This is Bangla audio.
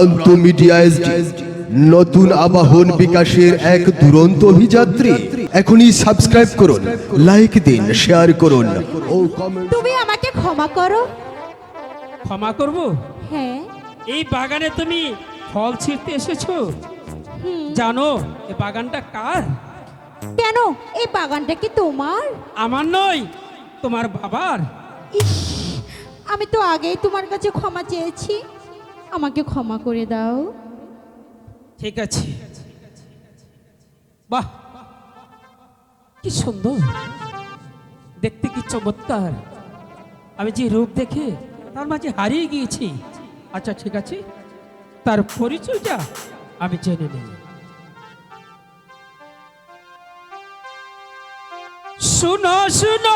প্রান্ত মিডিয়া এসডি নতুন আবাহন বিকাশের এক দুরন্ত অভিযাত্রী। এখনই সাবস্ক্রাইব করুন লাইক দিন শেয়ার করুন ও কমেন্ট তুমি আমাকে ক্ষমা করো? ক্ষমা করব? হ্যাঁ। এই বাগানে তুমি ফল ছিঁড়তে এসেছ? হুম, জানো এই বাগানটা কার? কেন? এই বাগানটা কি তোমার? আমার নয় তোমার বাবার। ইস আমি তো আগেই তোমার কাছে ক্ষমা চেয়েছি। আমাকে ক্ষমা করে দাও। ঠিক আছে। বাহ। কি সুন্দর। দেখতে কি চমৎকার। আমি যে রূপ দেখে তার মাঝে হারিয়ে গিয়েছি। আচ্ছা ঠিক আছে। তার পরিচয়টা আমি জেনে নেই। শুনো শুনো